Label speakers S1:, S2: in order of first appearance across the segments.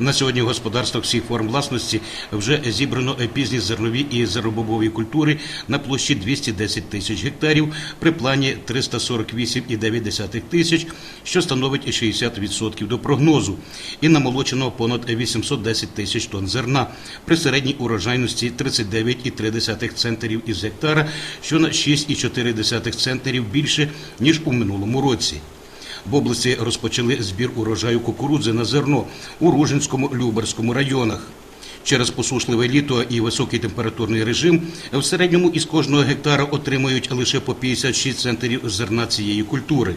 S1: На сьогодні в господарствах всіх форм власності вже зібрано пізні зернові і зернобобові культури на площі 210 тисяч гектарів при плані 348,9 тисяч, що становить 60% до прогнозу. І намолочено понад 810 тисяч тонн зерна при середній урожайності 39,3 центнерів із гектара, що на 6,4 центнерів більше, ніж у минулому році. В області розпочали збір урожаю кукурудзи на зерно у Ружинському, Люберському районах. Через посушливе літо і високий температурний режим в середньому із кожного гектара отримують лише по 56 центнерів зерна цієї культури.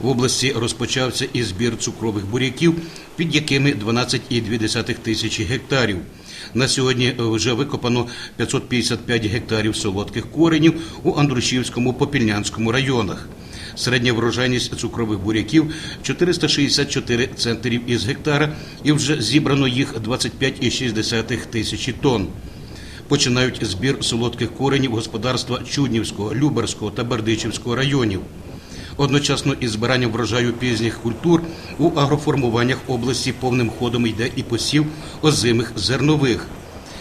S1: В області розпочався і збір цукрових буряків, під якими 12,2 тисячі гектарів. На сьогодні вже викопано 555 гектарів солодких коренів у Андрушівському, Попільнянському районах. Середня врожайність цукрових буряків 464 центнерів із гектара, і вже зібрано їх 25,6 тисячі тонн. Починають збір солодких коренів господарства Чуднівського, Люберського та Бердичівського районів. Одночасно із збиранням врожаю пізніх культур у агроформуваннях області повним ходом йде і посів озимих зернових.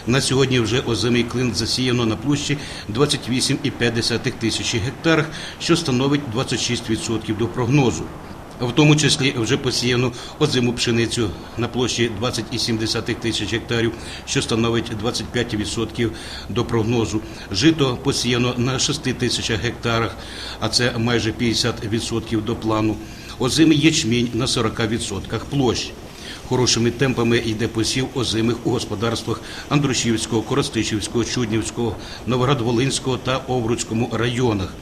S1: На сьогодні вже озимий клин засіяно на площі 28,5 тисячі гектарах, що становить 26% до прогнозу. В тому числі вже посіяно озиму пшеницю на площі 20,7 тисяч гектарів, що становить 25% до прогнозу. Жито посіяно на 6 тисячах гектарах, а це майже 50% до плану. Озимий ячмінь на 40% площ. Хорошими темпами йде посів озимих у господарствах Андрушівського, Коростишівського, Чуднівського, Новоград-Волинського та Овруцькому районах.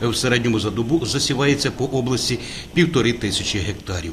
S1: В середньому за добу засівається по області півтори тисячі гектарів.